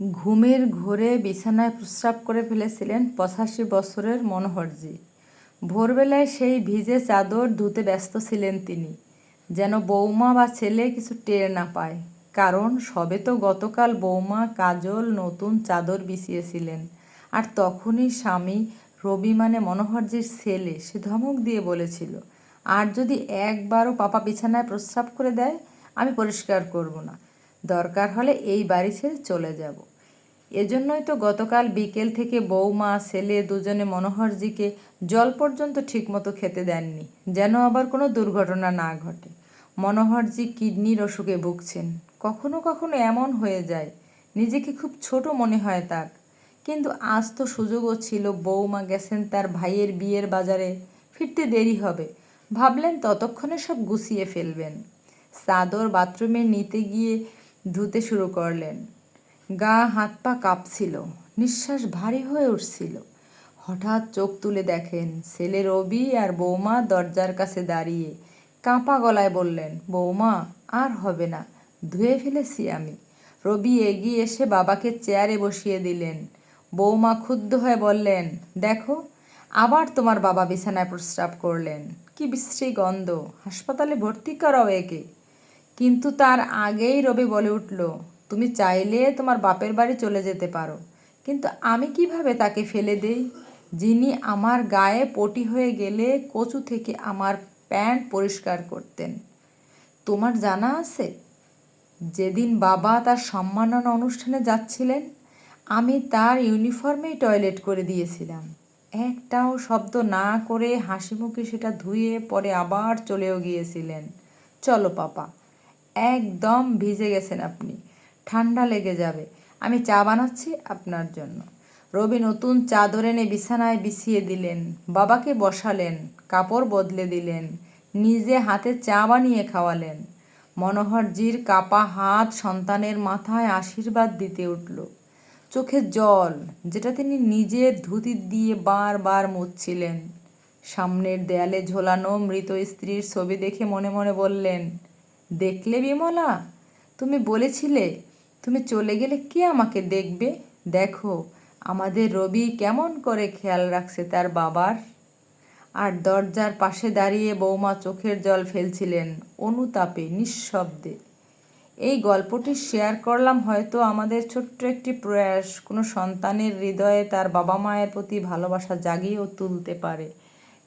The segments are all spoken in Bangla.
ঘুমের ঘোরে বিছানায় প্রস্রাব করে ফেলেছিলেন পঁচাশি বছরের মনোহরজি। ভোরবেলায় সেই ভিজে চাদর ধুতে ব্যস্ত ছিলেন তিনি, যেন বৌমা বা ছেলে কিছু টের না পায়। কারণ সবে তো গতকাল বৌমা কাজল নতুন চাদর বিছিয়েছিলেন, আর তখনই স্বামী রবি মানে মনোহরজির ছেলে সে ধমক দিয়ে বলেছিল, আর যদি একবারও পাপা বিছানায় প্রস্রাব করে দেয়, আমি পরিষ্কার করব না। দরকার হলে এই বাড়ি ছেড়ে চলে যাব। এজন্যই তো গতকাল বিকেল থেকে বৌমা, ছেলে দুজনে মনোহরজিকে জল পর্যন্ত ঠিকমতো খেতে দেননি, যেন আবার কোনো দুর্ঘটনা না ঘটে। মনোহরজি কিডনির অসুখে ভুগছেন। কখনো কখনো এমন হয়ে যায়, নিজেকে খুব ছোট মনে হয় তার। কিন্তু আজ তো সুযোগও ছিল, বৌমা গেছেন তার ভাইয়ের বিয়ের বাজারে। ফিরতে দেরি হবে, ভাবলেন ততক্ষণে সব গুছিয়ে ফেলবেন। চাদর বাথরুমে নিতে গিয়ে ধুতে শুরু করলেন। গা হাত পা কাঁপছিল, নিঃশ্বাস ভারী হয়ে উঠছিল। হঠাৎ চোখ তুলে দেখেন ছেলে রবি আর বৌমা দরজার কাছে দাঁড়িয়ে কাঁপা গলায় বললেন, বৌমা, আর হবে না, ধুয়ে ফেলেছি আমি। রবি এগিয়ে এসে বাবাকে চেয়ারে বসিয়ে দিলেন। বৌমা ক্ষুব্ধ হয়ে বললেন, দেখো, আবার তোমার বাবা বিছানায় প্রস্রাব করলেন। কি বিশ্রী গন্ধ, হাসপাতালে ভর্তি করাও একে। কিন্তু তার আগেই রবি বলে উঠল, তুমি চাইলে তোমার বাপের বাড়ি চলে যেতে পারো, কিন্তু আমি কীভাবে তাকে ফেলে দেই? যিনি আমার গায়ে পটি হয়ে গেলে কচু থেকে আমার প্যান্ট পরিষ্কার করতেন। তোমার জানা আছে, যেদিন বাবা তার সম্মাননা অনুষ্ঠানে যাচ্ছিলেন, আমি তার ইউনিফর্মেই টয়লেট করে দিয়েছিলাম। একটাও শব্দ না করে হাসি মুখে সেটা ধুয়ে পরে আবার চলেও গিয়েছিলেন। চলো পাপা একদম ভিজে গেছেন আপনি। ঠান্ডা লেগে যাবে। আমি চা বানাচ্ছি আপনার জন্য। রবি নতুন চাদর এনে বিছানায় বিছিয়ে দিলেন। বাবাকে বসালেন, কাপড় বদলে দিলেন, নিজে হাতে চা বানিয়ে খাওয়ালেন। মনোহরজির কাপা হাত সন্তানের মাথায় আশীর্বাদ দিতে উঠল। চোখে জল, যেটা তিনি নিজের ধুতি দিয়ে বারবার মুছছিলেন। সামনের দেয়ালে ঝোলানো মৃত স্ত্রীর ছবি দেখে মনে মনে বললেন দেখলে বিমলা? তুমি বলেছিলে, তুমি চলে গেলে কে আমাকে দেখবে? দেখো, আমাদের রবি কেমন করে খেয়াল রাখছে তার বাবার। আর দরজার পাশে দাঁড়িয়ে বৌমা চোখের জল ফেলছিলেন অনুতাপে, নিঃশব্দে। এই গল্পটি শেয়ার করলাম হয়তো আমাদের ছোট্ট একটি প্রয়াস। কোনো সন্তানের হৃদয়ে তার বাবা মায়ের প্রতি ভালোবাসা জাগিয়েও তুলতে পারে।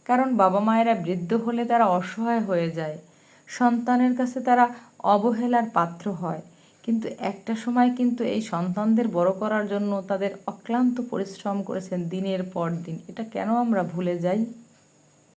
কারণ বাবা মায়েরা বৃদ্ধ হলে তারা অসহায় হয়ে যায়। সন্তানের কাছে তারা অবহেলার পাত্র হয়। কিন্তু একটা সময় কিন্তু এই সন্তানদের বড় করার জন্য তাদের অক্লান্ত পরিশ্রম করেছেন দিনের পর দিন। এটা কেন আমরা ভুলে যাই?